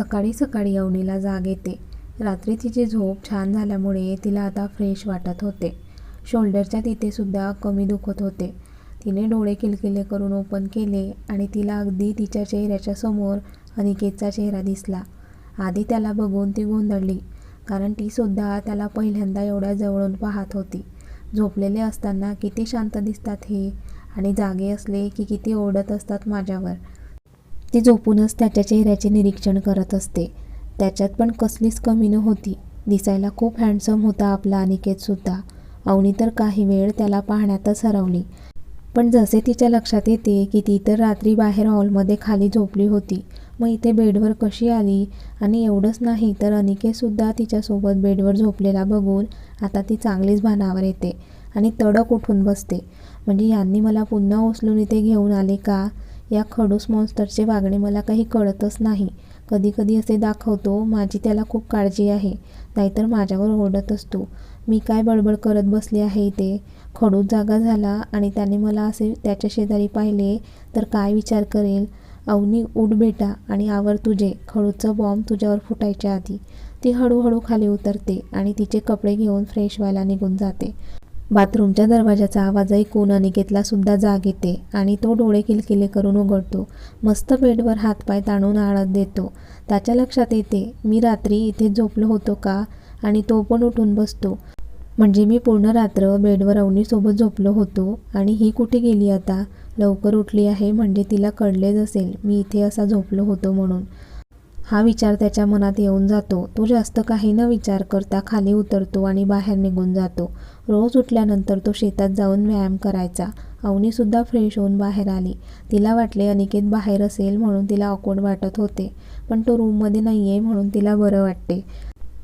सकाळी सकाळी अवनीला जाग येते. रात्री तिची झोप छान झाल्यामुळे तिला आता फ्रेश वाटत होते. शोल्डरच्या तिथे सुद्धा कमी दुखत होते. तिने डोळे किलकिले करून ओपन केले आणि तिला अगदी तिच्या चेहऱ्याच्या समोर अनिकेतचा चेहरा दिसला. आधी त्याला बघून ती गोंधळली कारण ती सुद्धा त्याला पहिल्यांदा एवढ्या जवळून पाहत होती. झोपलेले असताना किती शांत दिसतात हे आणि जागे असले की किती ओढत असतात माझ्यावर. ती झोपूनच त्याच्या चेहऱ्याचे निरीक्षण करत असते. त्याच्यात पण कसलीच कमी नव्हती दिसायला खूप हँडसम होता आपला अनिकेतसुद्धा अवनी तर काही वेळ त्याला पाहण्यातच हरवली. पण जसे तिच्या लक्षात येते की ती तर रात्री बाहेर हॉलमध्ये खाली झोपली होती. मग इथे बेडवर कशी आली? आणि एवढंच नाही तर अनिकेतसुद्धा तिच्यासोबत बेडवर झोपलेला बघून आता ती चांगलीच भानावर येते आणि तडक उठून बसते. म्हणजे यांनी मला पुन्हा उचलून इथे घेऊन आले का? या खडूस मॉन्स्टरचे वागणे मला काही कळतच नाही. कधी कधी असे दाखवतो माझी त्याला खूप काळजी आहे नाहीतर माझ्यावर ओरडत असतो. मी काय बडबड करत बसले आहे इथे? खडूस जागा झाला आणि त्याने मला असे त्याच्या शेजारी पाहिले तर काय विचार करेल? अवनी उठ बेटा आणि आवर तुझे. खडूचं बॉम्ब तुझ्यावर फुटायच्या आधी. ती हळूहळू खाली उतरते आणि तिचे कपडे घेऊन फ्रेश व्हायला निघून जाते. बाथरूमच्या दरवाजाचा आवाज ऐकून अनिकेतला सुद्धा जाग येते आणि तो डोळे किलकिले करून उघडतो. मस्त बेडवर हातपाय ताणून आळत देतो. त्याच्या लक्षात येते मी रात्री इथे झोपलो होतो का? आणि तो पण उठून बसतो. म्हणजे मी पूर्ण रात्र बेडवर अवनीसोबत झोपलो होतो आणि ही कुठे गेली आता? लवकर उठली आहे म्हणजे तिला कळलेच असेल मी इथे असा झोपलो होतो म्हणून. हा विचार त्याच्या मनात येऊन जातो. तो जास्त काही न विचार करता खाली उतरतो आणि बाहेर निघून जातो. रोज उठल्यानंतर तो शेतात जाऊन व्यायाम करायचा. अवनीसुद्धा फ्रेश होऊन बाहेर आली. तिला वाटले अनिकेत बाहेर असेल म्हणून तिला ऑकवर्ड वाटत होते. पण तो रूममध्ये नाही आहे म्हणून तिला बरं वाटते.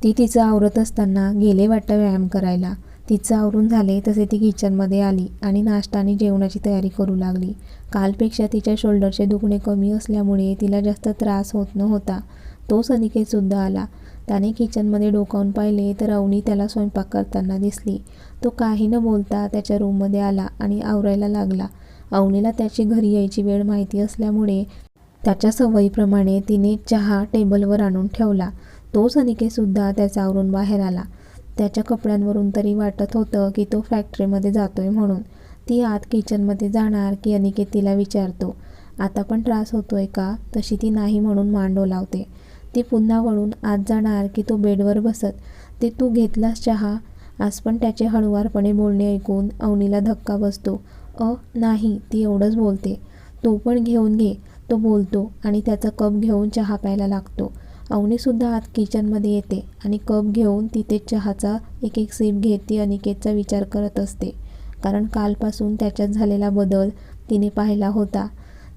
ती तिचं आवरत असताना गेले वाटतं व्यायाम करायला. तिचं आवरून झाले तसे ती किचनमध्ये आली आणि नाश्ता आणि जेवणाची तयारी करू लागली. कालपेक्षा तिच्या शोल्डरचे दुखणे कमी असल्यामुळे तिला जास्त त्रास होत नव्हता. तोच अनिकेतसुद्धा आला. त्याने किचनमध्ये डोकावून पाहिले तर अवनी त्याला स्वयंपाक करताना दिसली. तो काही न बोलता त्याच्या रूममध्ये आला आणि आवरायला लागला. अवनीला त्याची घरी यायची वेळ माहिती असल्यामुळे त्याच्या सवयीप्रमाणे तिने चहा टेबलवर आणून ठेवला. तोच अनिकेतसुद्धा त्याचा आवरून बाहेर आला. त्याच्या कपड्यांवरून तरी वाटत होतं की तो फॅक्टरीमध्ये जातोय म्हणून. ती आत किचनमध्ये जाणार की अनिकेत तिला विचारतो. आता पण त्रास होतोय का? तशी ती नाही म्हणून मांडो लावते. ती पुन्हा वळून आत जाणार की तो बेडवर बसत. ते तू घेतलास चहा आज पण त्याचे हळुवारपणे बोलणे ऐकून अवनीला धक्का बसतो. अ नाही ती एवढंच बोलते. तू पण घेऊन घे. तो बोलतो आणि त्याचा कप घेऊन चहा प्यायला लागतो. अवनीसुद्धा आत किचनमध्ये येते आणि कप घेऊन तिथे चहाचा एक एक सीप घेत ती अनिकेतचा विचार करत असते. कारण कालपासून त्याच्यात झालेला बदल तिने पाहिला होता.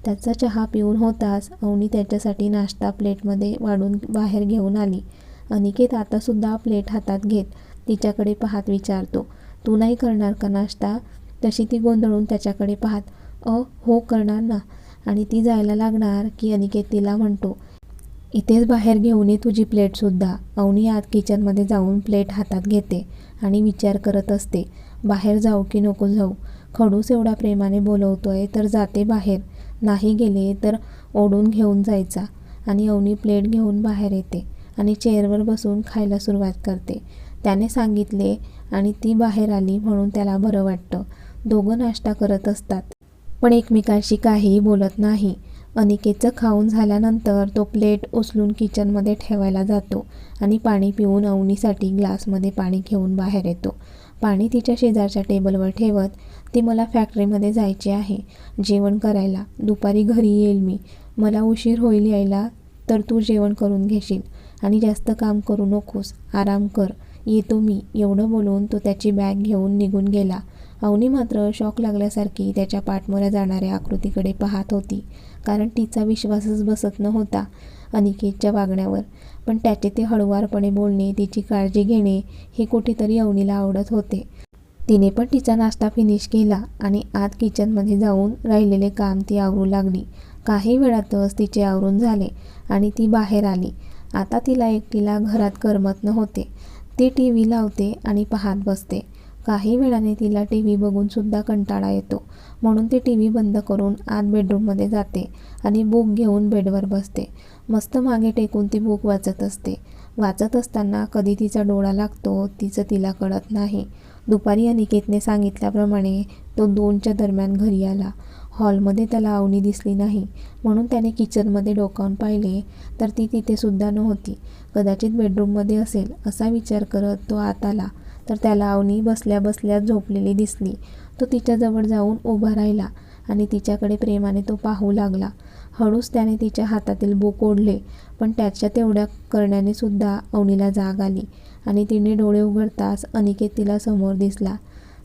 त्याचा चहा पिऊन होताच अवनी त्याच्यासाठी नाश्ता प्लेटमध्ये वाढून बाहेर घेऊन आली. अनिकेत आतासुद्धा प्लेट हातात घेत तिच्याकडे पाहत विचारतो तू नाही करणार का नाश्ता तशी ती गोंधळून त्याच्याकडे पाहत अ हो करणार ना. आणि ती जायला लागणार की अनिकेत तिला म्हणतो इथेच बाहेर घेऊन ये तुझी प्लेटसुद्धा अवनी आत किचनमध्ये जाऊन प्लेट हातात घेते आणि विचार करत असते बाहेर जाऊ की नको जाऊ. खडूस एवढा प्रेमाने बोलवतोय तर जाते बाहेर. नाही गेले तर ओढून घेऊन जायचा आणि अवनी प्लेट घेऊन बाहेर येते आणि चेअरवर बसून खायला सुरुवात करते. त्याने सांगितले आणि ती बाहेर आली म्हणून त्याला बरं वाटतं. दोघं नाश्ता करत असतात. पण एकमेकांशी काहीही बोलत नाही. अनिकेतचं खाऊन झाल्यानंतर तो प्लेट उचलून किचनमध्ये ठेवायला जातो आणि पाणी पिऊन अवनीसाठी ग्लासमध्ये पाणी घेऊन बाहेर येतो. पाणी तिच्या शेजारच्या टेबलवर ठेवत ती मला फॅक्टरीमध्ये जायचे आहे. जेवण करायला. दुपारी घरी येईल मी. मला उशीर होईल यायला तर तू जेवण करून घेशील. आणि जास्त काम करू नकोस. आराम कर. येतो मी. एवढं बोलून तो त्याची बॅग घेऊन निघून गेला. अवनी मात्र शॉक लागल्यासारखी त्याच्या पाठमोऱ्या जाणाऱ्या आकृतीकडे पाहत होती. कारण तिचा विश्वासच बसत नव्हता अनिकेतच्या वागण्यावर. पण त्याचे ते हळुवारपणे बोलणे तिची काळजी घेणे हे कुठेतरी अवनीला आवडत होते. तिने पण तिचा नाश्ता फिनिश केला आणि आत किचनमध्ये जाऊन राहिलेले काम ती आवरू लागली. काही वेळातच तिचे आवरून झाले आणि ती बाहेर आली. आता तिला एकटीला घरात करमत नव्हते. ती टी व्ही लावते आणि पाहत बसते. काही वेळाने तिला टी व्ही बघूनसुद्धा कंटाळा येतो. म्हणून ती टी व्ही बंद करून आत बेडरूममध्ये जाते आणि बुक घेऊन बेडवर बसते. मस्त मागे टेकून ती बुक वाचत असते. वाचत असताना कधी तिचा डोळा लागतो तिचं तिला कळत नाही. दुपारी अनिकेतने सांगितल्याप्रमाणे तो दोनच्या दरम्यान घरी आला. हॉलमध्ये त्याला अवनी दिसली नाही. म्हणून त्याने किचनमध्ये डोकावून पाहिले तर ती तिथे सुद्धा नव्हती. कदाचित बेडरूममध्ये असेल असा विचार करत तो आत आला तर त्याला अवनी बसल्या बसल्या झोपलेली दिसली. तो तिच्याजवळ जाऊन उभा राहिला. आणि तिच्याकडे प्रेमाने तो पाहू लागला. हळूच त्याने तिच्या हातातील बुक ओढले पण त्याच्या तेवढ्या करण्याने सुद्धा अवनीला जाग आली आणि तिने डोळे उघडताच अनिकेत तिला समोर दिसला.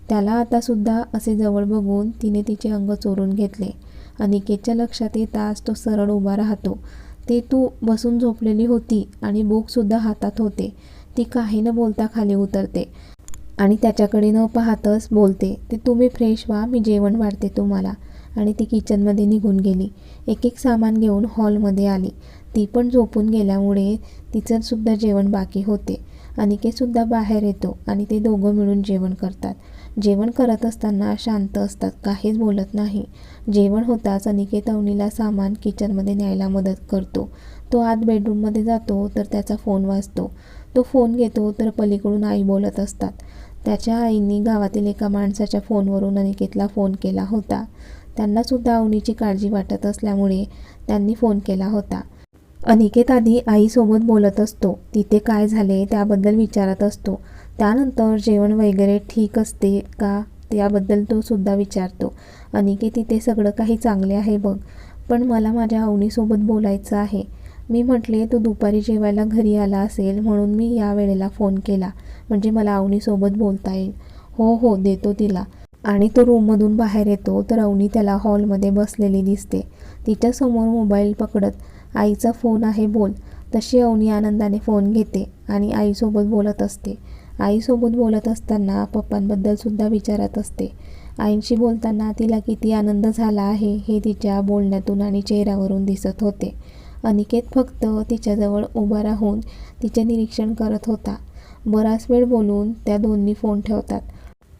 त्याला आतासुद्धा असे जवळ बघून तिने तिचे अंग चोरून घेतले. अनिकेतच्या लक्षात येताच तो सरळ उभा राहतो. ते तू बसून झोपलेली होती आणि बोकसुद्धा हातात होते. ती काही न बोलता खाली उतरते. आणि त्याच्याकडे न पाहतच बोलते ते तुम्ही फ्रेश व्हा मी जेवण वाढते तुम्हाला. आणि ती किचनमध्ये निघून गेली. एक एक सामान घेऊन हॉलमध्ये आली. ती पण झोपून गेल्यामुळे तिचंसुद्धा जेवण बाकी होते. अनिकेतसुद्धा बाहेर येतो आणि ते दोघं मिळून जेवण करतात. जेवण करत असताना शांत असतात काहीच बोलत नाही. जेवण होताच अनिकेत अवनीला सामान किचनमध्ये न्यायला मदत करतो. तो आत बेडरूममध्ये जातो तर त्याचा फोन वाजतो. तो फोन घेतो तर पलीकडून आई बोलत असतात. त्याच्या आईने गावातील एका माणसाच्या फोनवरून अनिकेतला फोन केला होता. त्यांनासुद्धा अवनीची काळजी वाटत असल्यामुळे त्यांनी फोन केला होता. अनिकेत आधी आईसोबत बोलत असतो. तिथे काय झाले त्याबद्दल विचारत असतो. त्यानंतर जेवण वगैरे ठीक असते का त्याबद्दल तो सुद्धा विचारतो. अनिकेत तिथे सगळं काही चांगले आहे बघ पण मला माझ्या अवनीसोबत बोलायचं आहे. मी म्हटले तू दुपारी जेवायला घरी आला असेल म्हणून मी या वेळेला फोन केला. म्हणजे मला अवनीसोबत बोलता येईल. हो हो देतो तिला. आणि तो रूममधून बाहेर येतो तर अवनी त्याला हॉलमध्ये बसलेली दिसते. तिच्यासमोर मोबाईल पकडत आईचा फोन आहे बोल. तशी अवनी आनंदाने फोन घेते आणि आईसोबत बोलत असते. आईसोबत बोलत असताना पप्पांबद्दलसुद्धा विचारत असते. आईंशी बोलताना तिला किती आनंद झाला आहे हे तिच्या बोलण्यातून आणि चेहऱ्यावरून दिसत होते. अनिकेत फक्त तिच्याजवळ उभा राहून तिचे निरीक्षण करत होता. बराच वेळ बोलून त्या दोन्ही फोन ठेवतात.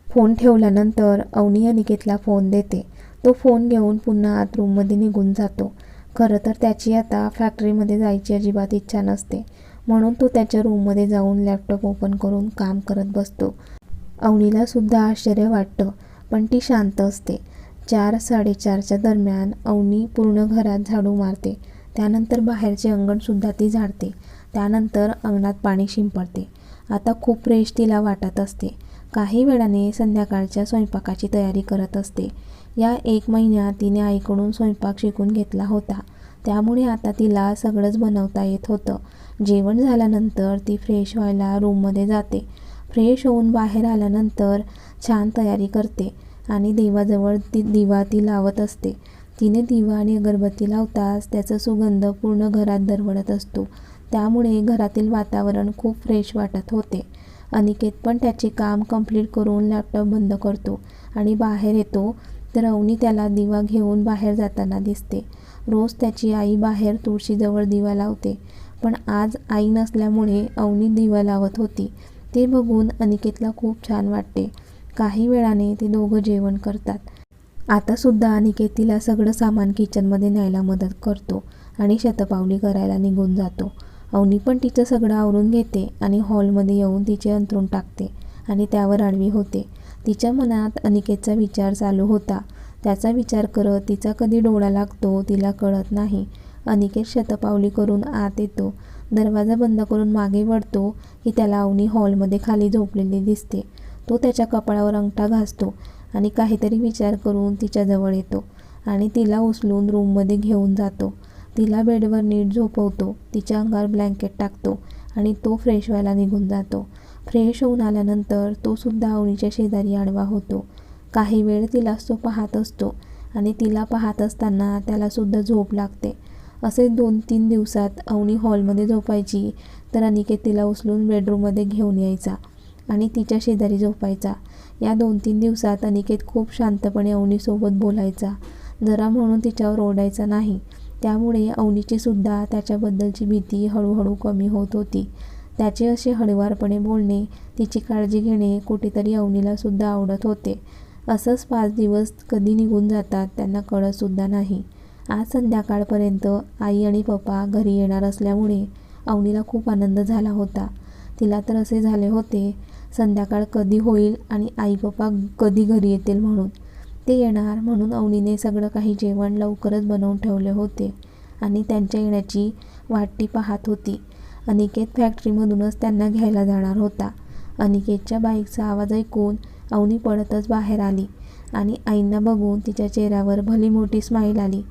फोन ठेवल्यानंतर अवनी अनिकेतला फोन देते. तो फोन घेऊन पुन्हा आत रूममध्ये निघून जातो. खरं तर त्याची आता फॅक्टरीमध्ये जायची अजिबात इच्छा नसते. म्हणून तो त्याच्या रूममध्ये जाऊन लॅपटॉप ओपन करून काम करत बसतो. अवनीला सुद्धा आश्चर्य वाटतं पण ती शांत असते. चार साडेचारच्या दरम्यान अवनी पूर्ण घरात झाडू मारते. त्यानंतर बाहेरचे अंगणसुद्धा ती झाडते. त्यानंतर अंगणात पाणी शिंपडते. आता खूप फ्रेश तिला वाटत असते. काही वेळाने संध्याकाळच्या स्वयंपाकाची तयारी करत असते. या एक महिन्यात तिने आईकडून स्वयंपाक शिकून घेतला होता. त्यामुळे आता तिला सगळंच बनवता येत होतं. जेवण झाल्यानंतर ती फ्रेश व्हायला रूममध्ये जाते. फ्रेश होऊन बाहेर आल्यानंतर छान तयारी करते आणि देवाजवळ ती दिवा ती लावत असते. तिने दिवा आणि अगरबत्ती लावताच त्याचा सुगंध पूर्ण घरात दरवळत असतो. त्यामुळे घरातील वातावरण खूप फ्रेश वाटत होते. अनिकेत पण त्याचे काम कंप्लीट करून लॅपटॉप बंद करतो आणि बाहेर येतो तर अवनी त्याला दिवा घेऊन बाहेर जाताना दिसते. रोज त्याची आई बाहेर तुळशीजवळ दिवा लावते. पण आज आई नसल्यामुळे अवनी दिवा लावत होती. ते बघून अनिकेतला खूप छान वाटते. काही वेळाने ते दोघं जेवण करतात. आतासुद्धा अनिकेत तिला सगळं सामान किचनमध्ये न्यायला मदत करतो आणि शतपावली करायला निघून जातो. अवनी पण तिचं सगळं आवरून घेते आणि हॉलमध्ये येऊन तिचे अंथरूण टाकते आणि त्यावर आडवी होते. तिच्या मनात अनिकेतचा विचार चालू होता. त्याचा विचार करत तिचा कधी डोळा लागतो तिला कळत नाही. अनिकेत शतपावली करून आत येतो. दरवाजा बंद करून मागे वळतो की त्याला अवनी हॉलमध्ये खाली झोपलेली दिसते. तो त्याच्या कपाळावर अंगठा घासतो. आणि काहीतरी विचार करून तिच्याजवळ येतो आणि तिला उचलून रूममध्ये घेऊन जातो. तिला बेडवर नीट झोपवतो तिच्या अंगावर ब्लँकेट टाकतो आणि तो फ्रेश व्हायला निघून जातो. फ्रेश होऊन आल्यानंतर तो सुद्धा शेजारी आडवा होतो. काही वेळ तिलाच तो पाहत असतो आणि तिला पाहत असताना त्यालासुद्धा झोप लागते. असे दोन तीन दिवसात अवनी हॉलमध्ये झोपायची तर अनिकेत तिला उचलून बेडरूममध्ये घेऊन यायचा. आणि तिच्या शेजारी झोपायचा. या दोन तीन दिवसात अनिकेत खूप शांतपणे अवनीसोबत बोलायचा. जरा म्हणून तिच्यावर ओढायचा नाही. त्यामुळे अवनीची सुद्धा त्याच्याबद्दलची भीती हळूहळू कमी होत होती. त्याचे असे हळुवारपणे बोलणे तिची काळजी घेणे कुठेतरी अवनीला सुद्धा आवडत होते. असंच पाच दिवस कधी निघून जातात त्यांना कळतसुद्धा नाही. आज संध्याकाळपर्यंत आई आणि पप्पा घरी येणार असल्यामुळे अवनीला खूप आनंद झाला होता. तिला तर असे झाले होते संध्याकाळ कधी होईल आणि आई पप्पा कधी घरी येतील म्हणून. ते येणार म्हणून अवनीने सगळं काही जेवण लवकरच बनवून ठेवले होते आणि त्यांच्या येण्याची वाटी पाहत होती. अनिकेत फॅक्टरीमधूनच त्यांना घ्यायला जाणार होता. अनिकेतच्या बाईकचा आवाज ऐकून अवनी पळतच बाहेर आली आणि आईंना बघून तिच्या चेहऱ्यावर भली मोठी स्माईल आली.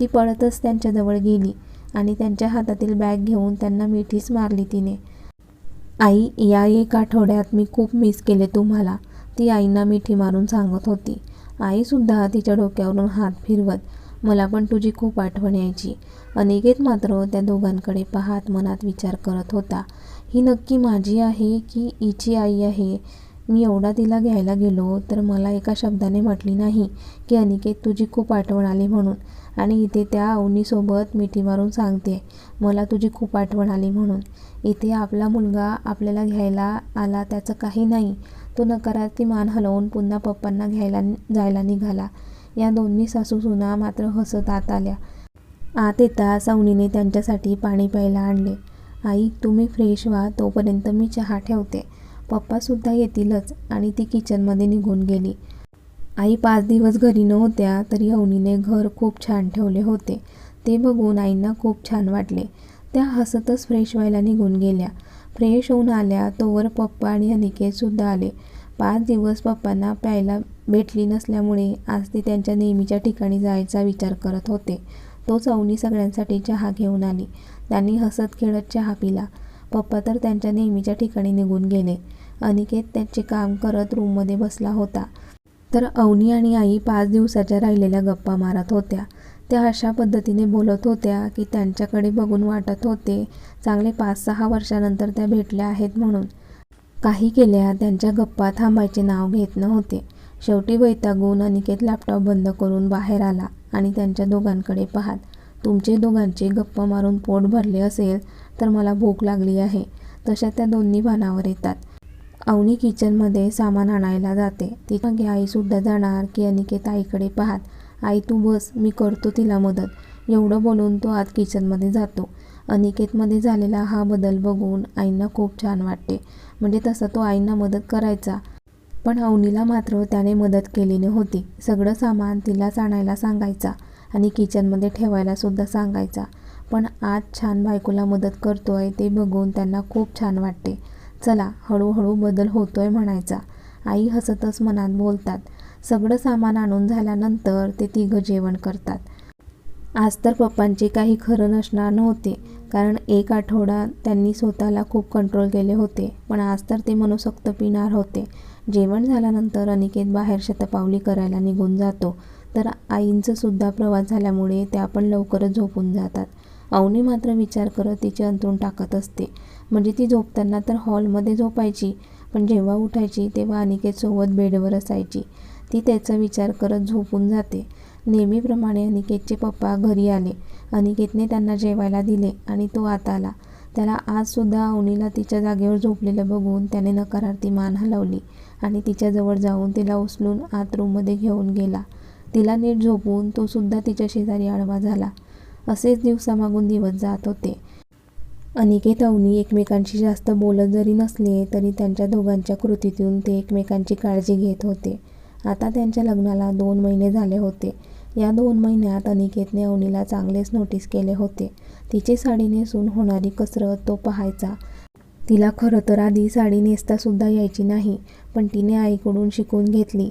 ती पळतच त्यांच्याजवळ गेली आणि त्यांच्या हातातील बॅग घेऊन त्यांना मिठीच मारली तिने. आई या एक आठवड्यात मी खूप मिस केले तुम्हाला. ती आईंना मिठी मारून सांगत होती. आईसुद्धा तिच्या डोक्यावरून हात फिरवत मला पण तुझी खूप आठवण यायची. अनिकेत मात्र त्या दोघांकडे पाहत मनात विचार करत होता. ही नक्की माझी आहे की हिची आई आहे? मी एवढा तिला घ्यायला गेलो तर मला एका शब्दाने म्हटली नाही की अनिकेत तुझी खूप आठवण आली म्हणून. आणि इथे त्या अवनीसोबत मिठी मारून सांगते मला तुझी खूप आठवण आली म्हणून. इथे आपला मुलगा आपल्याला घ्यायला आला त्याचं काही नाही. तो नकारार्थी मान हलवून पुन्हा पप्पांना घ्यायला जायला निघाला. या दोन्ही सासू सुना मात्र हसत आत आल्या. आत येता सवनीने त्यांच्यासाठी पाणी प्यायला आणले. आई तुम्ही फ्रेश व्हा. तोपर्यंत मी चहा ठेवते. पप्पासुद्धा येतीलच. आणि ती किचनमध्ये निघून गेली. आई पाच दिवस घरी नव्हत्या तरी अवनीने घर खूप छान ठेवले होते. ते बघून आईंना खूप छान वाटले. त्या हसतच फ्रेश व्हायला निघून गेल्या. फ्रेश होऊन आल्या तोवर पप्पा आणि अनिकेतसुद्धा आले. पाच दिवस पप्पांना प्यायला भेटली नसल्यामुळे आज ते त्यांच्या नेहमीच्या ठिकाणी जायचा विचार करत होते. तोच अवनी सगळ्यांसाठी चहा घेऊन आली. त्यांनी हसत खेळत चहा पिला. पप्पा तर त्यांच्या नेहमीच्या ठिकाणी निघून गेले. अनिकेत त्याचे काम करत रूममध्ये बसला होता. तर अवनी आणि आई पाच दिवसाच्या राहिलेल्या गप्पा मारत होत्या. त्या अशा पद्धतीने बोलत होत्या की त्यांच्याकडे बघून वाटत होते चांगले पाच सहा वर्षानंतर त्या भेटल्या आहेत म्हणून. काही केल्या त्यांच्या गप्पा थांबायचे नाव घेत नव्हते. शेवटी वैतागून अनिकेत लॅपटॉप बंद करून बाहेर आला आणि त्यांच्या दोघांकडे पाहत तुमचे दोघांचे गप्पा मारून पोट भरले असेल तर मला भूक लागली आहे. तशा त्या दोन्ही भानावर येतात. अवनी किचनमध्ये सामान आणायला जाते. ती मागे आईसुद्धा जाणार की अनिकेत आईकडे पाहत आई तू बस मी करतो तिला मदत. एवढं बोलून तो आत किचनमध्ये जातो. अनिकेतमध्ये झालेला हा बदल बघून आईंना खूप छान वाटते. म्हणजे तसा तो आईंना मदत करायचा. पण अवनीला मात्र त्याने मदत केलेली होती. सगळं सामान तिलाच आणायला सांगायचा आणि किचनमध्ये ठेवायलासुद्धा सांगायचा. पण आज छान बायकोला मदत करतो आहे ते बघून त्यांना खूप छान वाटते. चला हळूहळू बदल होतोय म्हणायचा. आई हसतच मनात बोलतात. सगळं सामान आणून झाल्यानंतर ते तिघं जेवण करतात. आज तर पप्पांचे काही खरं नसणार नव्हते कारण एक आठवडा त्यांनी स्वतःला खूप कंट्रोल केले होते पण आज तर ते मनोसक्त पिणार होते. जेवण झाल्यानंतर अनिकेत बाहेर शतपावली करायला निघून जातो. तर आईंचं सुद्धा प्रवास झाल्यामुळे त्या पण लवकरच झोपून जातात. अवनी मात्र विचार करत तिचे अंतरून टाकत असते. म्हणजे ती झोपताना तर हॉलमध्ये झोपायची पण जेव्हा उठायची तेव्हा अनिकेतसोबत बेडवर असायची. ती त्याचा विचार करत झोपून जाते. नेहमीप्रमाणे अनिकेतचे पप्पा घरी आले. अनिकेतने त्यांना जेवायला दिले आणि तो आत आला. त्याला आजसुद्धा अवनीला तिच्या जागेवर झोपलेलं बघून त्याने नकारार्थी मान हलवली आणि तिच्याजवळ जाऊन तिला उचलून आत रूममध्ये घेऊन गेला. तिला नीट झोपून तो सुद्धा तिच्या शेजारी आडवा झाला. असेच दिवसामागून दिवस जात होते. अनिकेत अवनी एकमेकांशी जास्त बोलत जरी नसले तरी त्यांच्या दोघांच्या कृतीतून ते एकमेकांची काळजी घेत होते. आता त्यांच्या लग्नाला दोन महिने झाले होते. या दोन महिन्यात अनिकेतने अवनीला चांगलेच नोटीस केले होते. तिची साडी नेसून होणारी कसरत तो पाहायचा. तिला खरं तर आधी साडी नेसतासुद्धा यायची नाही पण तिने आईकडून शिकून घेतली.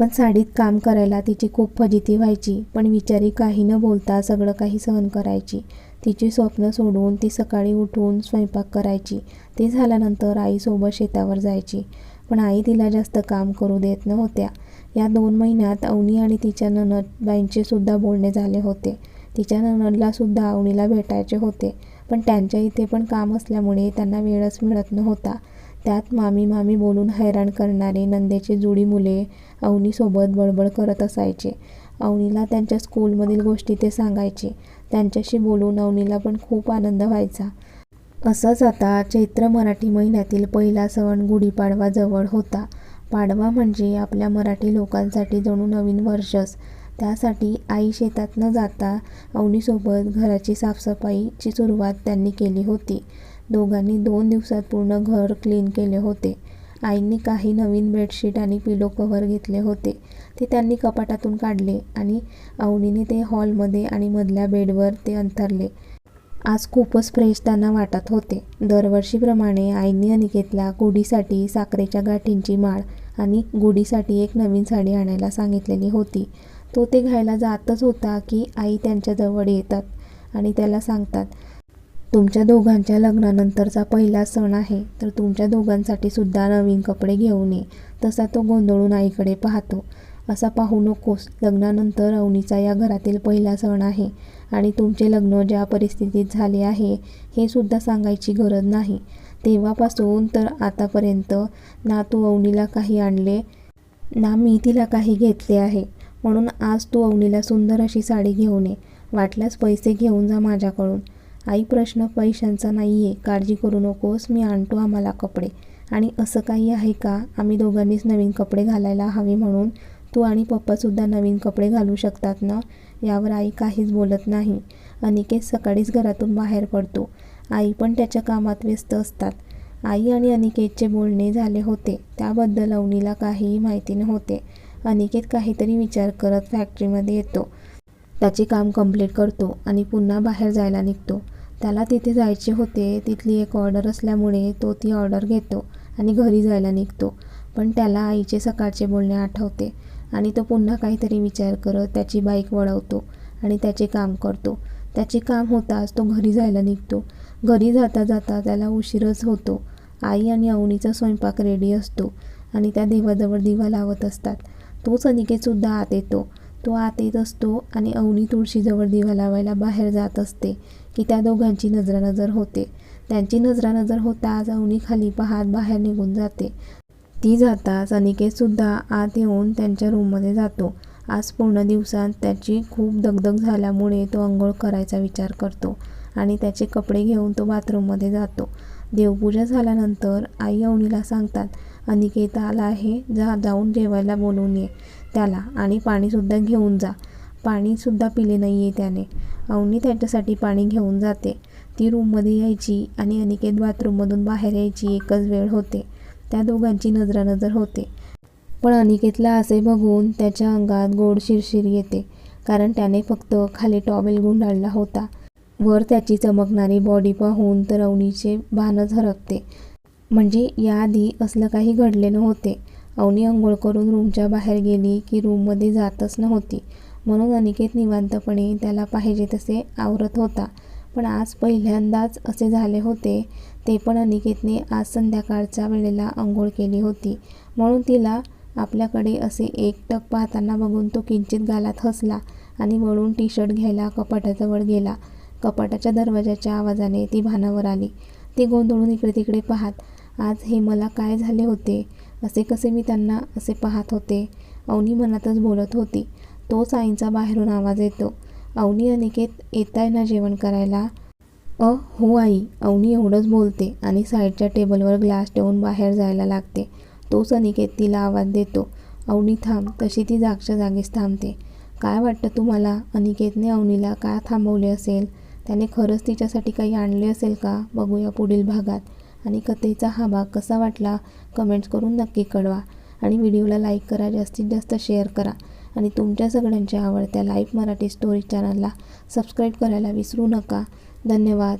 पण साडीत काम करायला तिची खूप फजिती व्हायची पण विचारी काही न बोलता सगळं काही सहन करायची. तिची स्वप्न सोडून ती सकाळी उठून स्वयंपाक करायची. ते झाल्यानंतर आईसोबत शेतावर जायची. पण आई तिला जास्त काम करू देत नव्हत्या. या दोन महिन्यात अवनी आणि तिच्या ननदबाईंचे सुद्धा बोलणे झाले होते. तिच्या ननदला सुद्धा अवनीला भेटायचे होते. पण त्यांच्या इथे पण काम असल्यामुळे त्यांना वेळच मिळत नव्हता. त्यात मामी मामी बोलून हैराण करणारे नंदेचे जुडी मुले अवनीसोबत बडबड करत असायचे. अवनीला त्यांच्या स्कूलमधील गोष्टी ते सांगायचे. त्यांच्याशी बोलून अवनीला पण खूप आनंद व्हायचा. असंच आता चैत्र मराठी महिन्यातील पहिला सण गुढीपाडवा जवळ होता. पाडवा म्हणजे आपल्या मराठी लोकांसाठी जणू नवीन वर्षच. त्यासाठी आई शेतात न जाता अवनीसोबत घराची साफसफाईची सुरुवात त्यांनी केली होती. दोघांनी दोन दिवसात पूर्ण घर क्लीन केले होते. आईंनी काही नवीन बेडशीट आणि पिलो कव्हर घेतले होते. ते त्यांनी कपाटातून काढले आणि अवनीने ते हॉलमध्ये आणि मधल्या बेडवर ते अंथरले. आज खूपच फ्रेश त्यांना वाटत होते. दरवर्षीप्रमाणे आईंनी अनिकेतला गुढीसाठी साखरेच्या गाठींची माळ आणि गुढीसाठी एक नवीन साडी आणायला सांगितलेली होती. तो ते घ्यायला जातच होता की आई त्यांच्याजवळ येतात आणि त्याला सांगतात तुमच्या दोघांच्या लग्नानंतरचा पहिला सण आहे तर तुमच्या दोघांसाठी सुद्धा नवीन कपडे घेऊन ये तसा तो गोंधळून आईकडे पाहतो. असा पाहू नकोस लग्नानंतर अवनीचा या घरातील पहिला सण आहे आणि तुमचे लग्न ज्या परिस्थितीत झाले आहे हे सुद्धा सांगायची गरज नाही. तेव्हापासून तर आतापर्यंत ना तू अवनीला काही आणले ना मी तिला काही घेतले आहे. म्हणून आज तू अवनीला सुंदर अशी साडी घेऊन ये वाटल्यास पैसे घेऊन जा माझ्याकडून. आई प्रश्न पैशांचा नाही आहे काळजी करू नकोस मी आणतो आम्हाला कपडे. आणि असं काही आहे का? आम्ही दोघांनीच नवीन कपडे घालायला हवे म्हणून तू आणि पप्पासुद्धा नवीन कपडे घालू शकतात ना? यावर आई काहीच बोलत नाही. अनिकेत सकाळीच घरातून बाहेर पडतो. आई पण त्याच्या कामात व्यस्त असतात. आई आणि अनिकेतचे बोलणे झाले होते. त्याबद्दल अवनीला काहीही माहिती नव्हते. अनिकेत काहीतरी विचार करत फॅक्टरीमध्ये येतो. त्याचे काम कंप्लीट करतो आणि पुन्हा बाहेर जायला निघतो. त्याला तिथे जायचे होते तिथली एक ऑर्डर असल्यामुळे तो ती ऑर्डर घेतो आणि घरी जायला निघतो. पण त्याला आईचे सकाळचे बोलणे आठवते आणि तो पुन्हा काहीतरी विचार करत त्याची बाईक वळवतो आणि त्याचे काम करतो. त्याचे काम होताच तो घरी जायला निघतो. घरी जाता जाता त्याला उशीरच होतो. आई आणि अवनीचा स्वयंपाक रेडी असतो आणि त्या देवाजवळ दिवा लावत असतात. तोच अनिकेतसुद्धा आत येतो. तो आत येत असतो आणि अवनी तुळशीजवळ दिवा लावायला बाहेर जात असते. की त्या दोघांची नजरानजर होते. त्यांची नजरानजर होताच अवनी खाली पाहात बाहेर निघून जाते. ती जाताच अनिकेतसुद्धा आत येऊन त्यांच्या रूममध्ये जातो. आज पूर्ण दिवसात त्याची खूप दगदग झाल्यामुळे तो अंघोळ करायचा विचार करतो आणि त्याचे कपडे घेऊन तो बाथरूममध्ये जातो. देवपूजा झाल्यानंतर आई अवनीला सांगतात अनिकेत आला आहे जा जाऊन जेवायला बोलवून ये. त्याला आणि पाणीसुद्धा घेऊन जा. पाणीसुद्धा पिले नाही आहे त्याने. अवनी त्याच्यासाठी पाणी घेऊन जाते. ती रूममध्ये यायची आणि अनिकेत बाथरूममधून बाहेर यायची एकच वेळ होते. त्या दोघांची नजरानजर होते. पण अनिकेतला असे बघून त्याच्या अंगात गोड शिरशिर येते कारण त्याने फक्त खाली टॉवेल गुंडाळला होता. वर त्याची चमकणारी बॉडी पाहून तर अवनीचे भानच हरकते. म्हणजे याआधी असलं काही घडले नव्हते. अवनी अंघोळ करून रूमच्या बाहेर गेली की रूममध्ये जातच नव्हती. म्हणून अनिकेत निवांतपणे त्याला पाहिजे तसे आवरत होता. पण आज पहिल्यांदाच असे झाले होते. ते पण अनिकेतने आज संध्याकाळच्या वेळेला अंघोळ केली होती. म्हणून तिला आपल्याकडे असे एकटक पाहताना बघून तो किंचित गालात हसला आणि वळून टी शर्ट घ्यायला कपाटाजवळ गेला. कपाटाच्या दरवाजाच्या आवाजाने ती भानावर आली. ती गोंधळून इकडे तिकडे पाहत आज हे मला काय झाले होते? असे कसे मी त्यांना असे पाहत होते. अवनी मनातच बोलत होती. तोच आईंचा बाहेरून आवाज येतो. अवनी अनिकेत येताय ना जेवण करायला? अ हो आई. अवनी एवढंच बोलते आणि साईडच्या टेबलवर ग्लास ठेवून बाहेर जायला लागते. तोच अनिकेत तिला आवाज देतो. अवनी थांब. तशी ती जागच्या जागीच थांबते. काय वाटतं तुम्हाला? अनिकेतने अवनीला का थांबवले असेल? त्याने खरंच तिच्यासाठी काही आणले असेल का? बघूया पुढील भागात. आणि कथेचा हा भाग कसा वाटला कमेंट्स करून नक्की कळवा. आणि व्हिडिओला लाईक करा जास्तीत जास्त शेअर करा. आणि तुमच्या सगळ्यांच्या आवडत्या लाईव्ह मराठी स्टोरी चॅनलला सबस्क्राईब करायला विसरू नका. धन्यवाद.